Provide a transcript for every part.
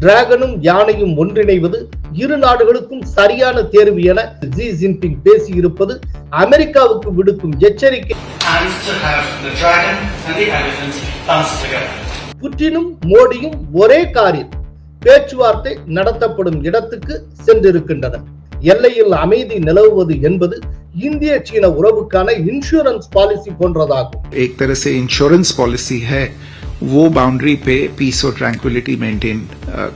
டிராகனும் யானையும் ஒன்றிணைவது இரு நாடுகளுக்கும் சரியான தேர்வு என ஜி ஜின்பிங் பேசியிருப்பது அமெரிக்காவுக்கு விடுக்கும் எச்சரிக்கை and to have the dragon and the elephant dance together. புட்டினும் மோடியும் ஒரே காரில் பேச்சுவார்த்தை நடத்தப்படும் இடத்துக்கு சென்றிருக்கின்றனர் எல்லையில் அமைதி நிலவுவது என்பது இந்திய சீன உறவுக்கான இன்சூரன்ஸ் பாலிசி போன்றதாகும் एक तरह से इंश्योरेंस पॉलिसी है वो बाउंड्री पे पीस और ट्रैंक्विलिटी मेंटेन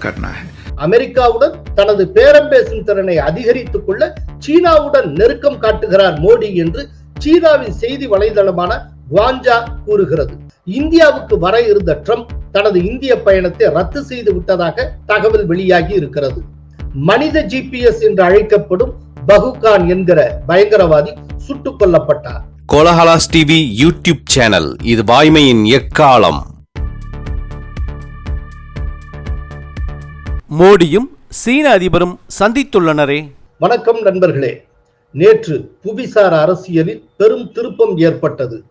करना है அமெரிக்காவுடன் தனது பேரம் பேசும் திறனை அதிகரித்துக் கொள்ள சீனாவுடன் நெருக்கம் காட்டுகிறார் மோடி என்று சீனாவின் செய்தி வலைதளமான குவாஞ்சா கூறுகிறது இந்தியாவுக்கு வர இருந்த ட்ரம்ப் தனது இந்திய பயணத்தை ரத்து செய்து விட்டதாக தகவல் வெளியாகி இருக்கிறது மனித ஜிபிஎஸ் என்று அழைக்கப்படும் பகுகான் என்கிற பயங்கரவாதி சுட்டுக் கொல்லப்பட்டார் கோலஹலாஸ் டிவி யூடியூப் சேனல் இது வாய்மையின் எக்காலம் மோடியும் சீன அதிபரும் சந்தித்துள்ளனரே. வணக்கம் நண்பர்களே. நேற்று புவிசார் அரசியலில் பெரும் திருப்பம் ஏற்பட்டது.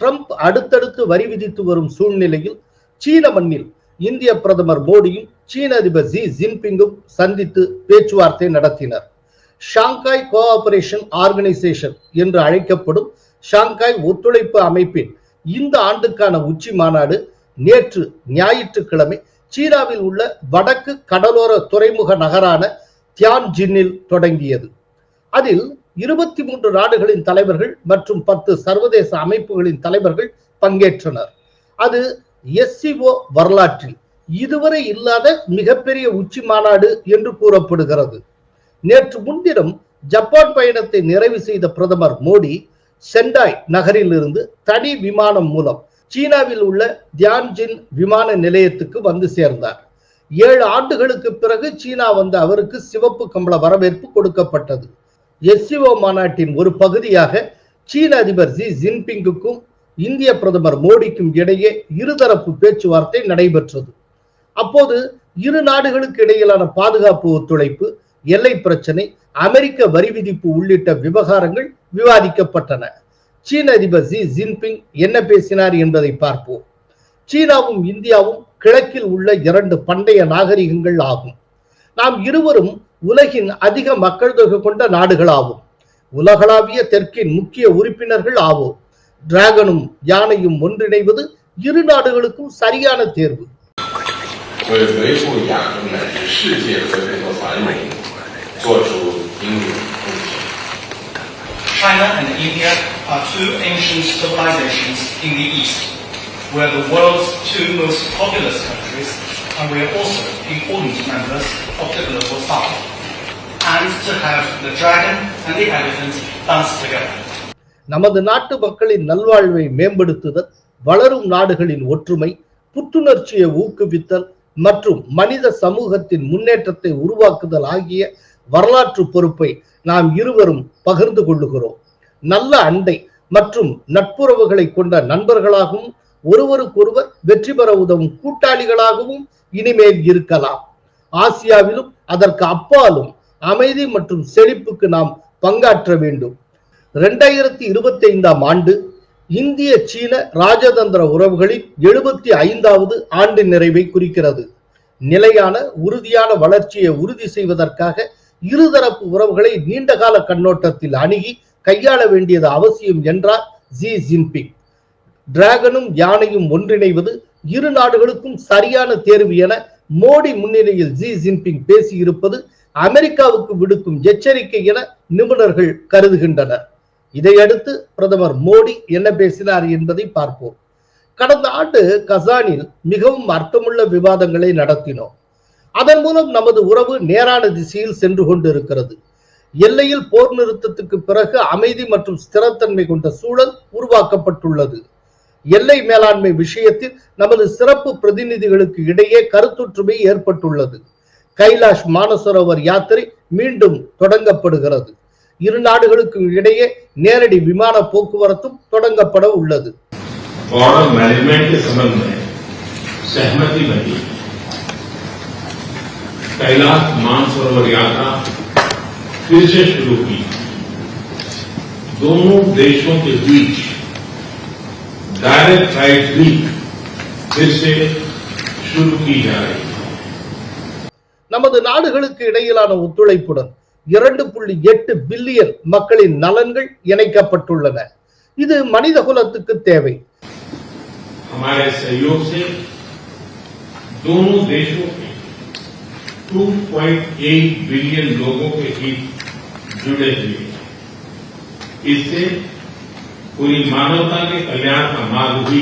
ட்ரம்ப் அடுத்தடுத்து வரி விதித்து வரும் சூழ்நிலையில் சீன மண்ணில் இந்திய பிரதமர் மோடியும் சீன அதிபர் ஜி ஜின்பிங்கும் சந்தித்து பேச்சுவார்த்தை நடத்தினர். ஷாங்காய் கோஆபரேஷன் ஆர்கனைசேஷன் என்று அழைக்கப்படும் ஷாங்காய் ஒத்துழைப்பு அமைப்பின் இந்த ஆண்டுக்கான உச்சி மாநாடு நேற்று ஞாயிற்றுக்கிழமை சீனாவில் உள்ள வடக்கு கடலோர துறைமுக நகரான தியான்ஜின்னில் தொடங்கியது. அதில் இருபத்தி மூன்று நாடுகளின் தலைவர்கள் மற்றும் பத்து சர்வதேச அமைப்புகளின் தலைவர்கள் பங்கேற்றனர். அது எஸ்சிஓ வரலாற்றில் இதுவரை இல்லாத மிகப்பெரிய உச்சி மாநாடு என்று கூறப்படுகிறது. நேற்று முன்தினம் ஜப்பான் பயணத்தை நிறைவு செய்த பிரதமர் மோடி சென்டாய் நகரில் இருந்து தனி விமானம் மூலம் சீனாவில் உள்ள தியான்ஜின் விமான நிலையத்துக்கு வந்து சேர்ந்தார். ஏழு ஆண்டுகளுக்கு பிறகு சீனா வந்த அவருக்கு சிவப்பு கம்பள வரவேற்பு கொடுக்கப்பட்டது. எஸ்சிஓ மாநாட்டின் ஒரு பகுதியாக சீன அதிபர் ஜி ஜின்பிங்குக்கும் இந்திய பிரதமர் மோடிக்கும் இடையே இருதரப்பு பேச்சுவார்த்தை நடைபெற்றது. அப்போது இரு நாடுகளுக்கு இடையிலான பாதுகாப்பு ஒத்துழைப்பு எல்லை பிரச்சனை அமெரிக்க வரி விதிப்பு உள்ளிட்ட விவகாரங்கள் விவாதிக்கப்பட்டன. சீன அதிபர் ஜி ஜின்பிங் என்ன பேசினார் என்பதை பார்ப்போம். சீனாவும் இந்தியாவும் கிழக்கில் உள்ள இரண்டு பண்டைய நாகரிகங்கள் ஆகும். நாம் இருவரும் உலகின் அதிக மக்கள் தொகை கொண்ட நாடுகளாகும் உலகளாவிய தெற்கின் முக்கிய உறுப்பினர்கள் ஆவோம். டிராகனும் யானையும் ஒன்றிணைவது இரு நாடுகளுக்கும் சரியான தேர்வு. China and India are two ancient civilizations in the East. We're the world's two most populous countries, and we are also important members of the global South. And to have the dragon and the elephant dance together. நமது நாட்டு மக்களின் நல்வாழ்வை மேம்படுத்துதல் வளரும் நாடுகளின் ஒற்றுமை புத்துணர்ச்சியை ஊக்குவித்தல் மற்றும் மனித சமூகத்தின் முன்னேற்றத்தை உருவாக்குதல் ஆகிய வரலாற்று பொறுப்பை நாம் இருவரும் பகிர்ந்து கொள்ளுகிறோம் நல்ல அண்டை மற்றும் நட்புறவுகளை கொண்ட நண்பர்களாகவும் ஒருவருக்கொருவர் வெற்றி பெற உதவும் கூட்டாளிகளாகவும் இனிமேல் இருக்கலாம். ஆசியாவிலும் அதற்கு அப்பாலும் அமைதி மற்றும் செழிப்புக்கு நாம் பங்காற்ற வேண்டும். இரண்டாயிரத்தி இருபத்தி ஐந்தாம் ஆண்டு இந்திய சீன ராஜதந்திர உறவுகளின் எழுபத்தி ஐந்தாவது ஆண்டு நிறைவை குறிக்கிறது. நிலையான உறுதியான வளர்ச்சியை உறுதி செய்வதற்காக இருதரப்பு உறவுகளை நீண்டகால கண்ணோட்டத்தில் அணுகி கையாள வேண்டியது அவசியம் என்றார் ஜி ஜின்பிங் டிராகனும் யானையும் ஒன்றிணைவது இரு நாடுகளுக்கும் சரியான தேர்வு என மோடி முன்னிலையில் ஜி ஜின்பிங் பேசியிருப்பது அமெரிக்காவுக்கு விடுக்கும் எச்சரிக்கை என நிபுணர்கள் கருதுகின்றனர். இதையடுத்து பிரதமர் மோடி என்ன பேசினார் என்பதை பார்ப்போம். கடந்த ஆண்டு கசானில் மிகவும் அர்த்தமுள்ள விவாதங்களை நடத்தினோம். அதன் மூலம் நமது உறவு நேரான திசையில் சென்று கொண்டிருக்கிறது. எல்லையில் போர் நிறுத்தத்துக்கு பிறகு அமைதி மற்றும் ஸ்திரத்தன்மை கொண்ட சூழல் உருவாக்கப்பட்டுள்ளது. எல்லை மேலாண்மை விஷயத்தில் நமது சிறப்பு பிரதிநிதிகளுக்கு இடையே கருத்தொற்றுமை ஏற்பட்டுள்ளது. கைலாஷ் மானசரோவர் யாத்திரை மீண்டும் தொடங்கப்படுகிறது. இரு நாடுகளுக்கும் இடையே நேரடி விமான போக்குவரத்தும் தொடங்கப்பட உள்ளது. கைலாஷ் மானசரோவர் யாத்திரா फिर से शुरू की दोनों देशों के बीच डायरेक्ट फ्लाइट भी फिर से शुरू की जा रही है நமது நாடுகளுக்கு இடையிலான ஒத்துழைப்புடன் இரண்டு புள்ளி எட்டு பில்லியன் மக்களின் நலன்கள் இணைக்கப்பட்டுள்ளன இது மனித குலத்துக்கு தேவை हमारे सहयोग से दोनों देशों के 2.8 बिलियन लोगों के हित जुड़े हुए हैं इससे पूरी मानवता के कल्याण का मार्ग भी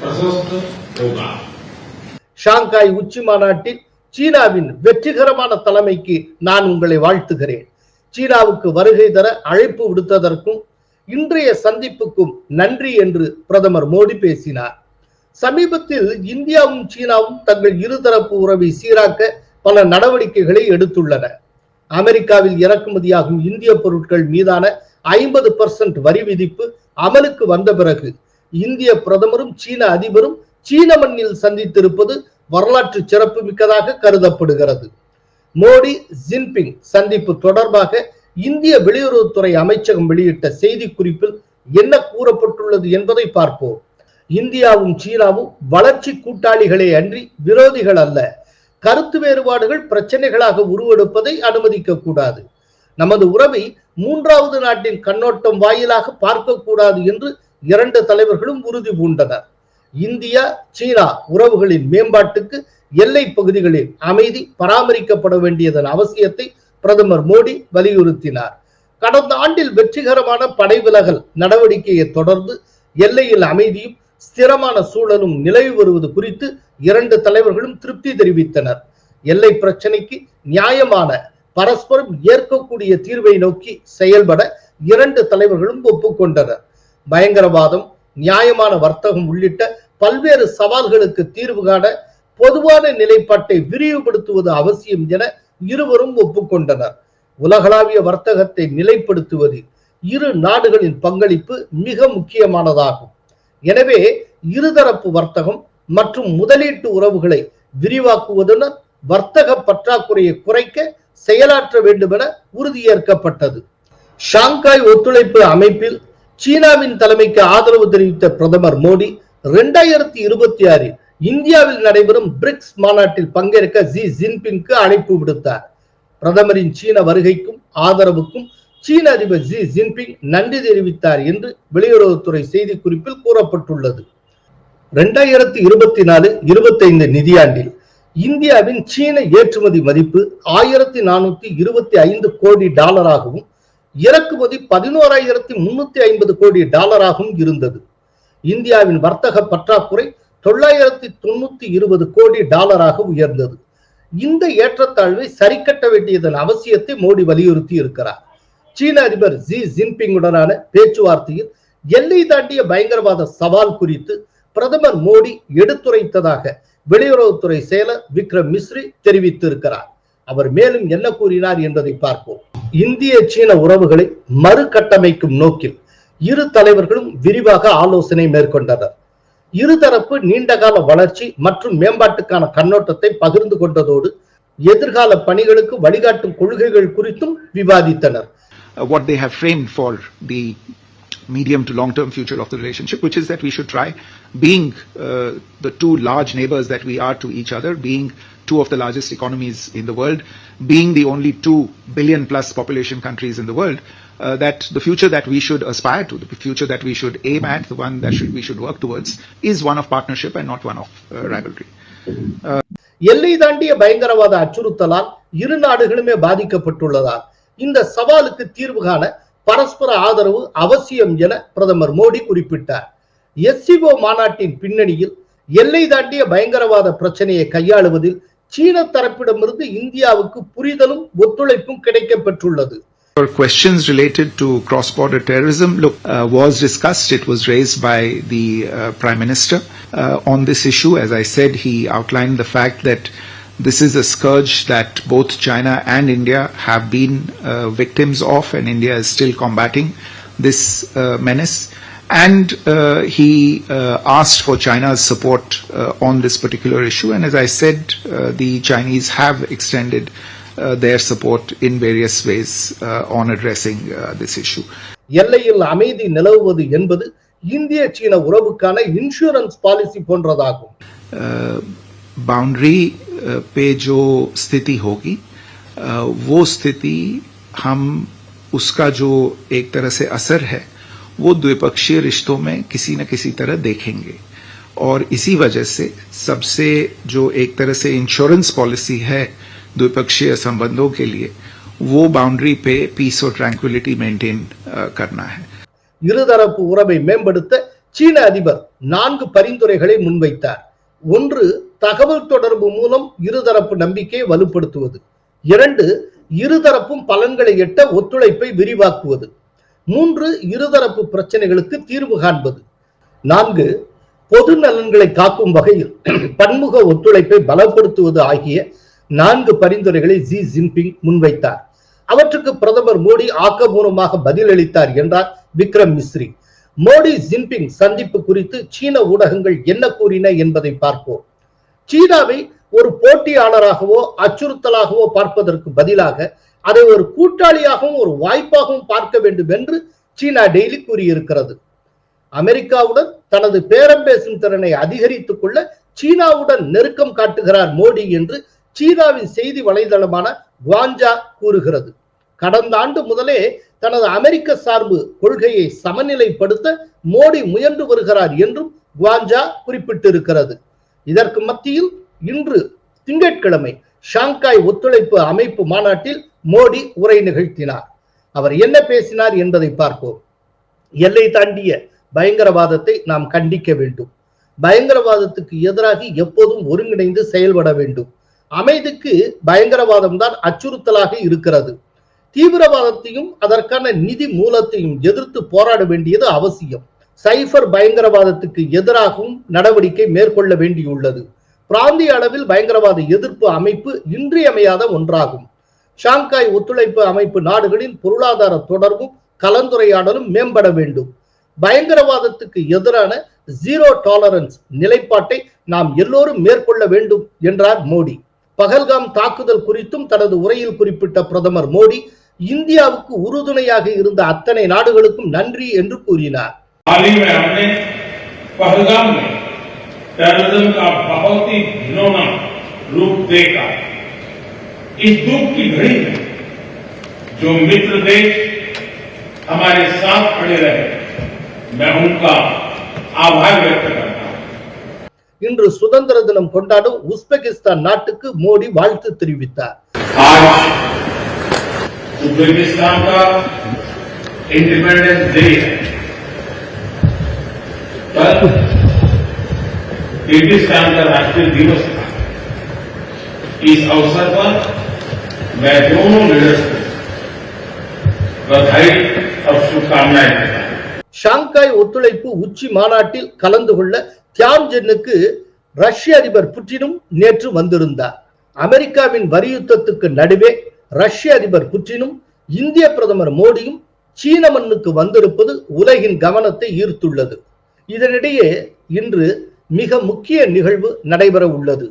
प्रशस्त होगा ஷாங்காய் உச்சி மாநாட்டில் சீனாவின் வெற்றிகரமான தலைமைக்கு நான் உங்களை வாழ்த்துகிறேன் சீனாவுக்கு வருகை தர அழைப்பு விடுத்ததற்கும் இன்றைய சந்திப்புக்கும் நன்றி என்று பிரதமர் மோடி பேசினார் சமீபத்தில் இந்தியாவும் சீனாவும் தங்கள் இருதரப்பு உறவை சீராக்க பல நடவடிக்கைகளை எடுத்துள்ளன அமெரிக்காவில் இறக்குமதியாகும் இந்திய பொருட்கள் மீதான ஐம்பது பர்சன்ட் வரி விதிப்பு அமலுக்கு வந்த பிறகு இந்திய பிரதமரும் சீன அதிபரும் சீன மண்ணில் சந்தித்திருப்பது வரலாற்று சிறப்பு மிக்கதாக கருதப்படுகிறது. மோடி ஜின்பிங் சந்திப்பு தொடர்பாக இந்திய வெளியுறவுத்துறை அமைச்சகம் வெளியிட்ட செய்தி குறிப்பில் என்ன கூறப்பட்டுள்ளது என்பதை பார்ப்போம். இந்தியாவும் சீனாவும் வளர்ச்சி கூட்டாளிகளே அன்றி விரோதிகள் அல்ல. கருத்து வேறுபாடுகள் பிரச்சனைகளாக உருவெடுப்பதை அனுமதிக்க கூடாது நமது உறவை மூன்றாவது நாட்டின் கண்ணோட்டம் வாயிலாக பார்க்கக்கூடாது என்று இரண்டு தலைவர்களும் உறுதி பூண்டனர். இந்தியா சீனா உறவுகளின் மேம்பாட்டுக்கு எல்லை பகுதிகளில் அமைதி பராமரிக்கப்பட வேண்டியதன் அவசியத்தை பிரதமர் மோடி வலியுறுத்தினார். கடந்த ஆண்டில் வெற்றிகரமான படை விலகல் நடவடிக்கையை தொடர்ந்து எல்லையில் அமைதியும் ஸ்திரமான சூழலும் நிலவி வருவது குறித்து இரண்டு தலைவர்களும் திருப்தி தெரிவித்தனர். எல்லை பிரச்சனைக்கு நியாயமான பரஸ்பரம் ஏற்கக்கூடிய தீர்வை நோக்கி செயல்பட இரண்டு தலைவர்களும் ஒப்புக்கொண்டனர். பயங்கரவாதம் நியாயமான வர்த்தகம் உள்ளிட்ட பல்வேறு சவால்களுக்கு தீர்வு காண பொதுவான நிலைப்பாட்டை விரிவுபடுத்துவது அவசியம் என இருவரும் ஒப்புக்கொண்டனர். உலகளாவிய வர்த்தகத்தை நிலைப்படுத்துவதில் இரு நாடுகளின் பங்களிப்பு மிக முக்கியமானதாகும். எனவே இருதரப்பு வர்த்தகம் மற்றும் முதலீட்டு உறவுகளை விரிவாக்குவதுடன் வர்த்தக பற்றாக்குறையை குறைக்க செயலாற்ற வேண்டும் என உறுதியேற்கப்பட்டது. ஷாங்காய் ஒத்துழைப்பு அமைப்பில் சீனாவின் தலைமைக்கு ஆதரவு தெரிவித்த பிரதமர் மோடி இரண்டாயிரத்தி இருபத்தி ஆறில் இந்தியாவில் நடைபெறும் பிரிக்ஸ் மாநாட்டில் பங்கேற்க ஜி ஜின்பிங்க்கு அழைப்பு விடுத்தார். பிரதமரின் சீன வருகைக்கும் ஆதரவுக்கும் சீன அதிபர் ஜி ஜின்பிங் நன்றி தெரிவித்தார் என்று வெளியுறவுத்துறை செய்திக்குறிப்பில் கூறப்பட்டுள்ளது. இரண்டாயிரத்தி இருபத்தி நாலு இருபத்தைந்து நிதியாண்டில் இந்தியாவின் சீன ஏற்றுமதி மதிப்பு ஆயிரத்தி நானூத்தி இருபத்தி ஐந்து கோடி டாலராகவும் இறக்குமதி பதினோராயிரத்தி முன்னூத்தி ஐம்பது கோடி டாலராகவும் இருந்தது. இந்தியாவின் வர்த்தக பற்றாக்குறை தொள்ளாயிரத்தி தொண்ணூத்தி இருபது கோடி டாலராக உயர்ந்தது. இந்த ஏற்றத்தாழ்வை சரிக்கட்ட வேண்டியதன் அவசியத்தை மோடி வலியுறுத்தி இருக்கிறார் சீன அதிபர் ஜி ஜின்பிங்குடனான பேச்சுவார்த்தையில் எல்லை தாண்டிய பயங்கரவாத சவால் குறித்து பிரதமர் மோடி எடுத்துரைத்ததாக வெளியுறவுத்துறை செயலர் விக்ரம் மிஸ்ரி தெரிவித்திருக்கிறார். அவர் மேலும் என்ன கூறினார் என்பதை பார்ப்போம். இந்திய சீன உறவுகளை மறுகட்டமைக்கும் நோக்கில் இரு தலைவர்களும் விரிவாக ஆலோசனை மேற்கொண்டனர். இருதரப்பு நீண்டகால வளர்ச்சி மற்றும் மேம்பாட்டுக்கான கண்ணோட்டத்தை பகிர்ந்து கொண்டதோடு எதிர்கால பணிகளுக்கு வழிகாட்டும் கொள்கைகள் குறித்தும் விவாதித்தனர். what they have framed for the medium to long term future of the relationship, which is that we should try being uh, the two large neighbors that we are to each other, being two of the largest economies in the world, being the only two billion plus population countries in the world, uh, that the future that we should aspire to, the future that we should aim at, the one that should, we should work towards, is one of partnership and not one of uh, rivalry. எல்லை தாண்டிய பயங்கரவாத அச்சுறுத்தலால் இரு நாடுகளுமே பாதிக்கப்பட்டுள்ளதால் இந்த சவாலுக்கு தீர்வு காண பரஸ்பர ஆதரவு அவசியம் என பிரதமர் மோடி குறிப்பிட்டார் எஸ்சிஓ மாநாட்டின் பின்னணியில் எல்லை தாண்டிய பயங்கரவாத பிரச்சனையை கையாளுவதில் சீன தரப்பிடமிருந்து இந்தியாவுக்கு புரிதலும் ஒத்துழைப்பும் கிடைக்கப் பெற்றுள்ளது For questions related to cross-border terrorism, look, uh, was discussed. It was raised by the uh, Prime Minister uh, on this issue. As I said, he outlined the fact that this is a scourge that both China and India have been uh, victims of, and India is still combating this uh, menace. And uh, he uh, asked for China's support uh, on this particular issue. And as I said, uh, the Chinese have extended uh, their support in various ways uh, on addressing uh, this issue. எல்லையில் அமைதி நிலவுவது என்பது இந்திய சீன உறவுக்கான insurance policy போன்றதாகும் Uh, boundary पे जो स्थिति होगी अ, वो स्थिति हम उसका जो एक तरह से असर है वो द्विपक्षीय रिश्तों में किसी न किसी तरह देखेंगे और इसी वजह से सबसे जो एक तरह से इंश्योरेंस पॉलिसी है द्विपक्षीय संबंधों के लिए वो बाउंड्री पे पीस और ट्रैंक्विलिटी मेंटेन करना है இருதரப்பு உறவை மேம்படுத்த சீன அதிபர் நான்கு பரிந்துரைகளை முன்வைத்தார் ஒன்று தகவல் தொடர்பு மூலம் இருதரப்பு நம்பிக்கையை வலுப்படுத்துவது. இரண்டு இருதரப்பும் பலன்களை எட்ட ஒத்துழைப்பை விரிவாக்குவது. மூன்று இருதரப்பு பிரச்சனைகளுக்கு தீர்வு காண்பது. நான்கு பொது நலன்களை காக்கும் வகையில் பன்முக ஒத்துழைப்பை பலப்படுத்துவது ஆகிய நான்கு பரிந்துரைகளை ஜி ஜின்பிங் முன்வைத்தார். அவற்றுக்கு பிரதமர் மோடி ஆக்கபூர்வமாக பதிலளித்தார் என்றார் விக்ரம் மிஸ்ரி. மோடி ஜின்பிங் சந்திப்பு குறித்து சீன ஊடகங்கள் என்ன கூறின என்பதை பார்ப்போம். சீனாவை ஒரு போட்டியாளராகவோ அச்சுறுத்தலாகவோ பார்ப்பதற்கு பதிலாக அதை ஒரு கூட்டாளியாகவும் ஒரு வாய்ப்பாகவும் பார்க்க வேண்டும் என்று சீனா டெய்லி கூறியிருக்கிறது. அமெரிக்காவுடன் தனது பேரம் பேசும் திறனை அதிகரித்துக் கொள்ள சீனாவுடன் நெருக்கம் காட்டுகிறார் மோடி என்று சீனாவின் செய்தி வலைதளமான குவாஞ்சா கூறுகிறது. கடந்த ஆண்டு முதலே தனது அமெரிக்க சார்பு கொள்கையை சமநிலைப்படுத்த மோடி முயன்று வருகிறார் என்றும் குவாஞ்சா குறிப்பிட்டிருக்கிறது. இதற்கு மத்தியில் இன்று திங்கட்கிழமை ஷாங்காய் ஒத்துழைப்பு அமைப்பு மாநாட்டில் மோடி உரை நிகழ்த்தினார். அவர் என்ன பேசினார் என்பதை பார்ப்போம். எல்லை தாண்டிய பயங்கரவாதத்தை நாம் கண்டிக்க வேண்டும். பயங்கரவாதத்துக்கு எதிராக எப்போதும் ஒருங்கிணைந்து செயல்பட வேண்டும். அமைதிக்கு பயங்கரவாதம் தான் அச்சுறுத்தலாக இருக்கிறது. தீவிரவாதத்தையும் அதற்கான நிதி மூலத்தையும் எதிர்த்து போராட வேண்டியது அவசியம். சைபர் பயங்கரவாதத்துக்கு எதிராகவும் நடவடிக்கை மேற்கொள்ள வேண்டியுள்ளது. பிராந்திய அளவில் பயங்கரவாத எதிர்ப்பு அமைப்பு இன்றியமையாத ஒன்றாகும். ஷாங்காய் ஒத்துழைப்பு அமைப்பு நாடுகளின் பொருளாதார தொடர்பும் கலந்துரையாடலும் மேம்பட வேண்டும். பயங்கரவாதத்துக்கு எதிரான ஜீரோ டாலரன்ஸ் நிலைப்பாட்டை நாம் எல்லோரும் மேற்கொள்ள வேண்டும் என்றார் மோடி. பகல்காம் தாக்குதல் குறித்தும் தனது உரையில் குறிப்பிட்ட பிரதமர் மோடி இந்தியாவுக்கு உறுதுணையாக இருந்த அத்தனை நாடுகளுக்கும் நன்றி என்று கூறினார். हाल ही में हमने पहलगाम में टेररिज्म का बहुत ही घिनौना रूप देखा इस दुख की घड़ी में जो मित्र देश हमारे साथ खड़े रहे मैं उनका आभार व्यक्त करता हूं இன்று சுதந்திர தினம் கொண்டாடும் உஸ்பெகிஸ்தான் நாட்டுக்கு மோடி வாழ்த்து தெரிவித்தார் आज उज्बेकिस्तान का इंडिपेंडेंस डे है कल किर्गिस्तान का राष्ट्रीय दिवस था इस अवसर पर मैं दोनों लीडर्स को बधाई और शुभकामनाएं देता हूं ஷாங்காய் ஒத்துழைப்பு உச்சி மாநாட்டில் கலந்து கொள்ள தியான்ஜென்னுக்கு ரஷ்ய அதிபர் புட்டினும் நேற்று வந்திருந்தார் அமெரிக்காவின் வரி யுத்தத்துக்கு நடுவே ரஷ்ய அதிபர் புட்டினும் இந்திய பிரதமர் மோடியும் சீன மண்ணுக்கு வந்திருப்பது உலகின் கவனத்தை ஈர்த்துள்ளது இதனிடையே இன்று மிக முக்கிய நிகழ்வு நடைபெற உள்ளது.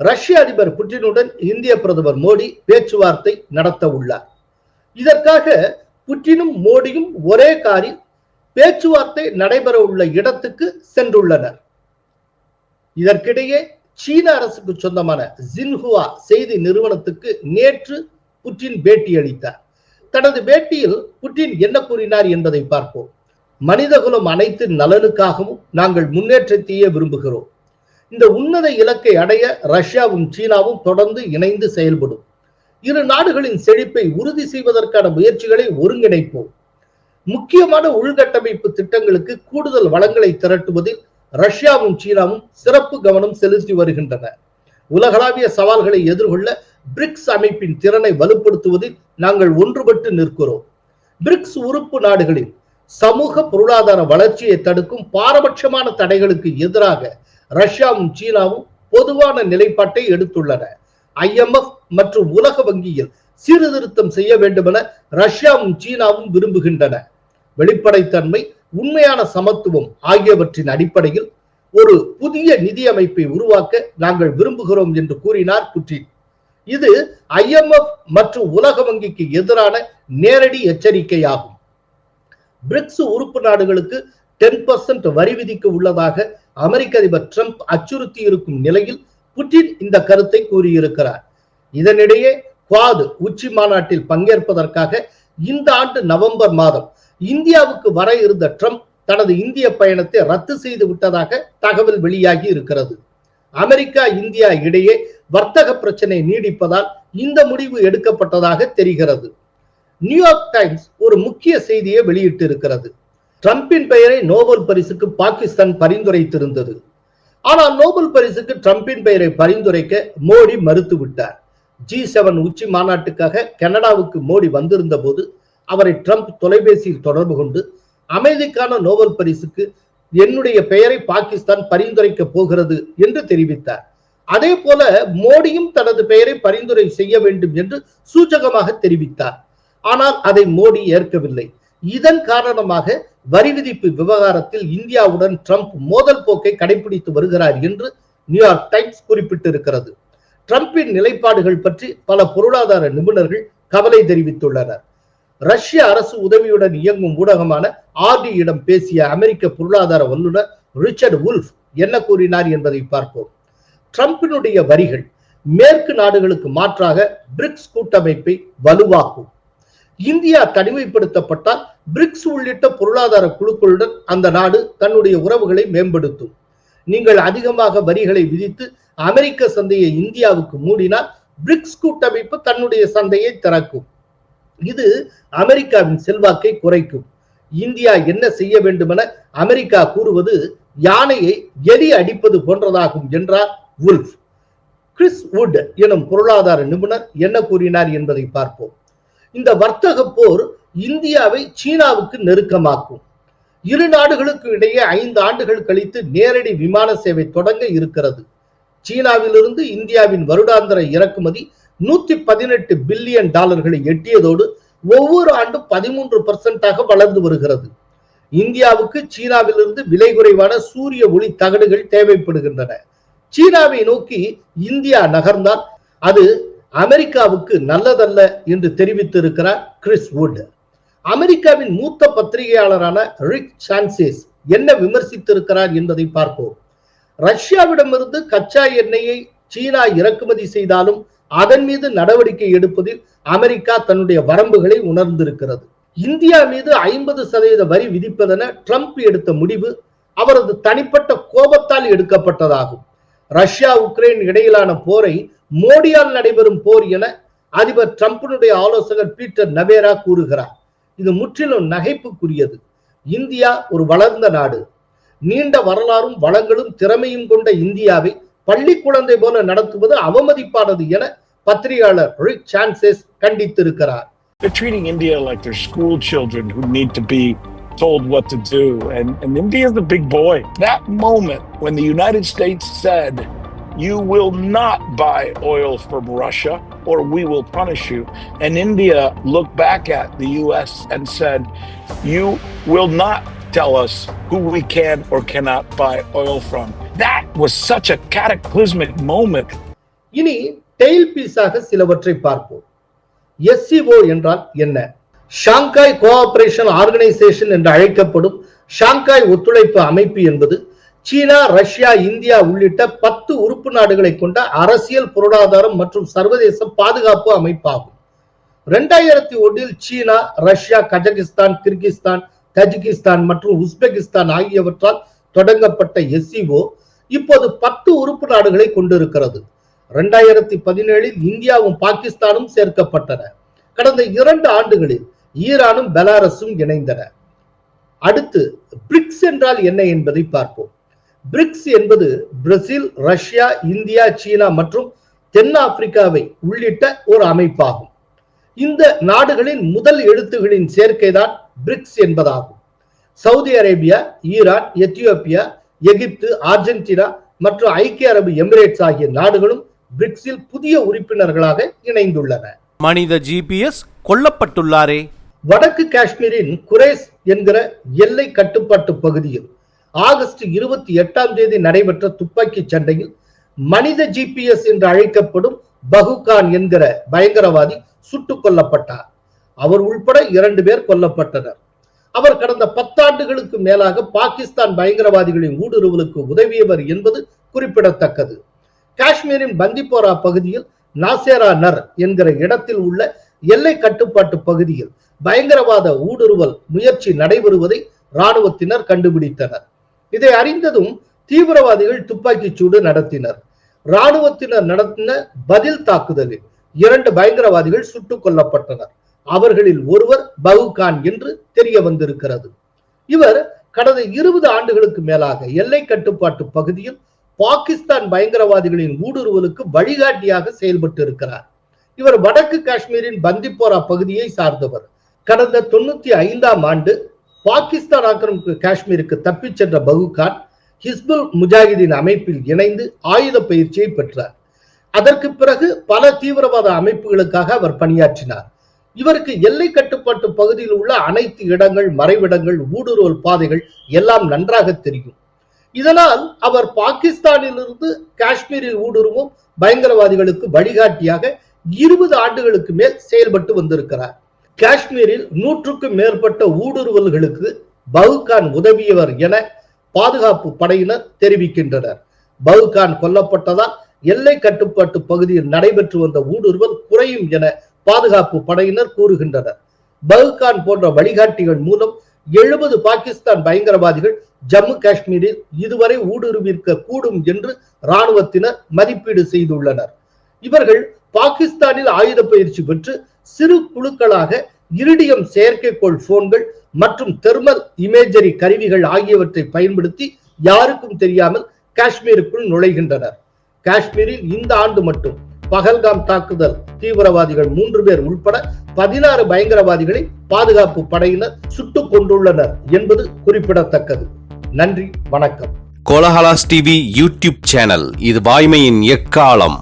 ரஷ்ய அதிபர் புட்டினுடன் இந்திய பிரதமர் மோடி பேச்சுவார்த்தை நடத்த உள்ளார். இதற்காக புட்டினும் மோடியும் ஒரே காரில் பேச்சுவார்த்தை நடைபெற உள்ள இடத்துக்கு சென்றுள்ளனர். இதற்கிடையே சீன அரசுக்கு சொந்தமான ஜின்ஹுவா செய்தி நிறுவனத்துக்கு நேற்று புட்டின் பேட்டி அளித்தார். தனது பேட்டியில் புட்டின் என்ன கூறினார் என்பதை பார்ப்போம். மனிதகுலம் அனைத்து நலனுக்காகவும் நாங்கள் முன்னேற்றத்தையே விரும்புகிறோம். இந்த உன்னத இலக்கை அடைய ரஷ்யாவும் சீனாவும் தொடர்ந்து இணைந்து செயல்படும். இரு நாடுகளின் செழிப்பை உறுதி செய்வதற்கான முயற்சிகளை ஒருங்கிணைப்போம். முக்கியமான உள்கட்டமைப்பு திட்டங்களுக்கு கூடுதல் வளங்களை திரட்டுவதில் ரஷ்யாவும் சீனாவும் சிறப்பு கவனம் செலுத்தி வருகின்றன. உலகளாவிய சவால்களை எதிர்கொள்ள பிரிக்ஸ் அமைப்பின் திறனை வலுப்படுத்துவதில் நாங்கள் ஒன்றுபட்டு நிற்கிறோம். பிரிக்ஸ் உறுப்பு நாடுகளின் சமூக பொருளாதார வளர்ச்சியை தடுக்கும் பாரபட்சமான தடைகளுக்கு எதிராக ரஷ்யாவும் சீனாவும் பொதுவான நிலைப்பாட்டை எடுத்துள்ளன. ஐஎம்எஃப் மற்றும் உலக வங்கியில் சீர்திருத்தம் செய்ய வேண்டுமென ரஷ்யாவும் சீனாவும் விரும்புகின்றன. வெளிப்படைத்தன்மை உண்மையான சமத்துவம் ஆகியவற்றின் அடிப்படையில் ஒரு புதிய நிதி அமைப்பை உருவாக்க நாங்கள் விரும்புகிறோம் என்று கூறினார் புட்டின். இது ஐஎம்எஃப் மற்றும் உலக வங்கிக்கு எதிரான நேரடி எச்சரிக்கையாகும். பிரிக்ஸ் உறுப்பு நாடுகளுக்கு டென் பர்சன்ட் வரி விதிக்க உள்ளதாக அமெரிக்க அதிபர் ட்ரம்ப் அச்சுறுத்தி இருக்கும் நிலையில் புட்டின் இந்த கருத்தை கூறியிருக்கிறார். இதனிடையே குவாது உச்சி மாநாட்டில் பங்கேற்பதற்காக இந்த ஆண்டு நவம்பர் மாதம் இந்தியாவுக்கு வர இருந்த ட்ரம்ப் தனது இந்திய பயணத்தை ரத்து செய்து விட்டதாக தகவல் வெளியாகி இருக்கிறது. அமெரிக்கா இந்தியா இடையே வர்த்தக பிரச்சனை நீடிப்பதால் இந்த முடிவு எடுக்கப்பட்டதாக தெரிகிறது. நியூயார்க் டைம்ஸ் ஒரு முக்கிய செய்தியை வெளியிட்டிருக்கிறது. ட்ரம்பின் பெயரை நோபல் பரிசுக்கு பாகிஸ்தான் பரிந்துரைத்திருந்தது. ஆனால் நோபல் பரிசுக்கு ட்ரம்பின் பெயரை பரிந்துரைக்க மோடி மறுத்துவிட்டார். ஜி செவன் உச்சி மாநாட்டுக்காக கனடாவுக்கு மோடி வந்திருந்த போது அவரை ட்ரம்ப் தொலைபேசியில் தொடர்பு கொண்டு அமைதிக்கான நோபல் பரிசுக்கு என்னுடைய பெயரை பாகிஸ்தான் பரிந்துரைக்க போகிறது என்று தெரிவித்தார். அதே போல மோடியும் தனது பெயரை பரிந்துரை செய்ய வேண்டும் என்று சூச்சகமாக தெரிவித்தார். ஆனால் அதை மோடி ஏற்கவில்லை. இதன் காரணமாக வரி விதிப்பு விவகாரத்தில் இந்தியாவுடன் ட்ரம்ப் மோதல் போக்கை கடைபிடித்து வருகிறார் என்று நியூயார்க் டைம்ஸ் குறிப்பிட்டிருக்கிறது. ட்ரம்பின் நிலைப்பாடுகள் பற்றி பல பொருளாதார நிபுணர்கள் கவலை தெரிவித்துள்ளனர். ரஷ்ய அரசு உதவியுடன் இயங்கும் ஊடகமான ஆர்டியிடம் பேசிய அமெரிக்க பொருளாதார வல்லுநர் ரிச்சர்ட் உல்ஃப் என்ன கூறினார் என்பதை பார்ப்போம். ட்ரம்பினுடைய வரிகள் மேற்கு நாடுகளுக்கு மாற்றாக பிரிக்ஸ் கூட்டமைப்பை வலுவாக்கும். இந்தியா தனிமைப்படுத்தப்பட்டால் பிரிக்ஸ் உள்ளிட்ட பொருளாதார குழுக்களுடன் அந்த நாடு தன்னுடைய உறவுகளை மேம்படுத்தும். நீங்கள் அதிகமாக வரிகளை விதித்து அமெரிக்க சந்தையை இந்தியாவுக்கு மூடினால் பிரிக்ஸ் கூட்டமைப்பு தன்னுடைய சந்தையை திறக்கும். இது அமெரிக்காவின் செல்வாக்கை குறைக்கும். இந்தியா என்ன செய்ய வேண்டுமென அமெரிக்கா கூறுவது யானையை எலி அடிப்பது போன்றதாகும் என்றார் உல்ஃப் கிறிஸ் வுட் எனும் பொருளாதார நிபுணர் என்ன கூறினார் என்பதை பார்ப்போம். இந்த வர்த்தக போர் இந்தியாவை சீனாவுக்கு நெருக்கமாக்கும். இரு நாடுகளுக்கு இடையே ஐந்து ஆண்டுகள் கழித்து நேரடி விமான சேவை தொடங்க இருக்கிறது. சீனாவிலிருந்து இந்தியாவின் வருடாந்திர இறக்குமதி நூத்தி பதினெட்டு பில்லியன் டாலர்களை எட்டியதோடு ஒவ்வொரு ஆண்டும் பதிமூன்று பர்சன்டாக வளர்ந்து வருகிறது. இந்தியாவுக்கு சீனாவிலிருந்து விலை குறைவான சூரிய ஒளி தகடுகள் தேவைப்படுகின்றன. சீனாவை நோக்கி இந்தியா நகர்ந்தால் அது அமெரிக்காவுக்கு நல்லதல்ல என்று தெரிவித்திருக்கிறார் கிறிஸ் வுட். அமெரிக்காவின் மூத்த பத்திரிகையாளரான ரிக் சான்சிஸ் என்ன விமர்சித்திருக்கிறார் என்பதை பார்ப்போம். ரஷ்யாவிடமிருந்து கச்சா எண்ணெயை சீனா இறக்குமதி செய்தாலும் அதன் மீது நடவடிக்கை எடுப்பதில் அமெரிக்கா தன்னுடைய வரம்புகளை உணர்ந்திருக்கிறது. இந்தியா மீது ஐம்பது சதவீத வரி விதிப்பதென ட்ரம்ப் எடுத்த முடிவு அவரது தனிப்பட்ட கோபத்தால் எடுக்கப்பட்டதாகும். ரஷ்யா உக்ரைன் இடையிலான போரை மோடியால் நடைபெறும் போர் என அதிபர் டிரம்பினுடைய ஆலோசகர் பீட்டர் நவேரா கூறுகிறார். இது முற்றிலும் நகைப்புக்குரியது. இந்தியா ஒரு வளர்ந்த நாடு. நீண்ட வரலாறும் வளங்களும் திறமையும் கொண்ட இந்தியாவை பள்ளி குழந்தை போல நடத்துவது அவமதிப்பானது என பத்திரிகையாளர் ரிக் சான்சஸ் கண்டித்திருக்கிறார். They're treating India like they're school children who need to be told what to do. And, and India's the big boy. That moment when the United States said, you will not buy oil from Russia or we will punish you. And India looked back at the US and said, you will not tell us who we can or cannot buy oil from. That was such a cataclysmic moment. இனி tail பீஸாக சிலவற்றை பார்ப்போம் SEO என்றால் என்ன Shanghai cooperation organisation என்று அழைக்கப்படும் Shanghai ஒத்துழைப்பு அமைப்பு என்பது சீனா ரஷ்யா இந்தியா உள்ளிட்ட பத்து உறுப்பு நாடுகளை கொண்ட அரசியல் பொருளாதாரம் மற்றும் சர்வதேச பாதுகாப்பு அமைப்பாகும். இரண்டாயிரத்தி ஒன்றில் சீனா ரஷ்யா கஜகிஸ்தான் கிர்கிஸ்தான் தஜிகிஸ்தான் மற்றும் உஸ்பெகிஸ்தான் ஆகியவற்றால் தொடங்கப்பட்ட எஸ்சிஓ இப்போது பத்து உறுப்பு நாடுகளை கொண்டிருக்கிறது. இரண்டாயிரத்தி பதினேழில் இந்தியாவும் பாகிஸ்தானும் சேர்க்கப்பட்டன. கடந்த இரண்டு ஆண்டுகளில் ஈரானும் பெலாரஸும் இணைந்தன. அடுத்து பிரிக்ஸ் என்றால் என்ன என்பதை பார்ப்போம். பிரிக்ஸ் என்பது பிரேசில் ரஷ்யா இந்தியா சீனா மற்றும் தென்னாப்பிரிக்காவை உள்ளிட்ட ஒரு அமைப்பாகும். இந்த நாடுகளின் முதல் எழுத்துகளின் சேர்க்கைதான் பிரிக்ஸ் என்பதாகும். Saudi Arabia Iran Ethiopia Egypt Argentina மற்றும் ஐக்கிய அரபு எமிரேட்ஸ் ஆகிய நாடுகளும் பிரிக்ஸில் புதிய உறுப்பினர்களாக இணைந்துள்ளன. மனித ஜிபிஎஸ் கொல்லப்பட்டுள்ளாரே. வடக்கு காஷ்மீரின் குரேஸ் என்கிற எல்லை கட்டுப்பாட்டு பகுதியில் ஆகஸ்ட் இருபத்தி எட்டாம் தேதி நடைபெற்ற துப்பாக்கி சண்டையில் மனித ஜிபிஎஸ் என்று அழைக்கப்படும் பகுகான் என்கிற பயங்கரவாதி சுட்டுக் கொல்லப்பட்டார். அவர் உள்பட இரண்டு பேர் கொல்லப்பட்டனர். அவர் கடந்த பத்தாண்டுகளுக்கு மேலாக பாகிஸ்தான் பயங்கரவாதிகளின் ஊடுருவலுக்கு உதவியவர் என்பது குறிப்பிடத்தக்கது. காஷ்மீரின் பந்திப்போரா பகுதியில் நாசேரா நர் என்கிற இடத்தில் உள்ள எல்லை கட்டுப்பாட்டு பகுதியில் பயங்கரவாத ஊடுருவல் முயற்சி நடைபெறுவதை ராணுவத்தினர் கண்டுபிடித்தனர். இதை அறிந்ததும் தீவிரவாதிகள் துப்பாக்கிச் சூடு நடத்தினர். ராணுவத்தினர் நடத்தின பதில் தாக்குதலில் இரண்டு பயங்கரவாதிகள் சுட்டுக் கொல்லப்பட்டனர். அவர்களில் ஒருவர் பகுகான் என்று தெரிய வந்திருக்கிறது. இவர் கடந்த இருபது ஆண்டுகளுக்கு மேலாக எல்லை கட்டுப்பாட்டு பகுதியில் பாகிஸ்தான் பயங்கரவாதிகளின் ஊடுருவலுக்கு வழிகாட்டியாக செயல்பட்டு இருக்கிறார் இவர் வடக்கு காஷ்மீரின் பந்திப்போரா பகுதியை சார்ந்தவர். கடந்த தொண்ணூத்தி ஐந்தாம் ஆண்டு பாகிஸ்தான் ஆக்கிரமிப்பு காஷ்மீருக்கு தப்பிச் சென்ற பகுகான் ஹிஸ்புல் முஜாஹிதீன் அமைப்பில் இணைந்து ஆயுத பயிற்சியை பெற்றார். அதற்கு பிறகு பல தீவிரவாத அமைப்புகளுக்காக அவர் பணியாற்றினார். இவருக்கு எல்லை கட்டுப்பாட்டு பகுதியில் உள்ள அனைத்து இடங்கள் மறைவிடங்கள் ஊடுருவல் பாதைகள் எல்லாம் நன்றாக தெரியும். இதனால் அவர் பாகிஸ்தானிலிருந்து காஷ்மீரில் ஊடுருவும் பயங்கரவாதிகளுக்கு வழிகாட்டியாக இருபது ஆண்டுகளுக்கு மேல் செயல்பட்டு வந்திருக்கிறார். காஷ்மீரில் நூற்றுக்கும் மேற்பட்ட ஊடுருவல்களுக்கு பவுகான் உதவியவர் என பாதுகாப்பு படையினர் தெரிவிக்கின்றனர். பவுகான் கொல்லப்பட்டதால் எல்லை கட்டுப்பாட்டு பகுதியில் நடைபெற்று வந்த ஊடுருவல் குறையும் என பாதுகாப்பு படையினர் கூறுகின்றனர். பவுகான் போன்ற வழிகாட்டிகள் மூலம் எழுபது பாகிஸ்தான் பயங்கரவாதிகள் ஜம்மு காஷ்மீரில் இதுவரை ஊடுருவிருக்க கூடும் என்று ராணுவத்தினர் மதிப்பீடு செய்துள்ளனர். இவர்கள் பாகிஸ்தானில் ஆயுத பயிற்சி பெற்று சிறு குழுக்களாக இரிடியம் செயற்கைக்கோள் போன்கள் மற்றும் தெர்மல் இமேஜரி கருவிகள் ஆகியவற்றை பயன்படுத்தி யாருக்கும் தெரியாமல் காஷ்மீருக்குள் நுழைகின்றனர். காஷ்மீரில் இந்த ஆண்டு மட்டும் பகல்காம் தாக்குதல் தீவிரவாதிகள் மூன்று பேர் உள்பட பதினாறு பயங்கரவாதிகளை பாதுகாப்பு படையினர் சுட்டுக் கொண்டுள்ளனர் என்பது குறிப்பிடத்தக்கது. நன்றி வணக்கம். கோலஹலாஸ் டிவி யூடியூப் சேனல் இது வாய்மையின் எக்காலம்.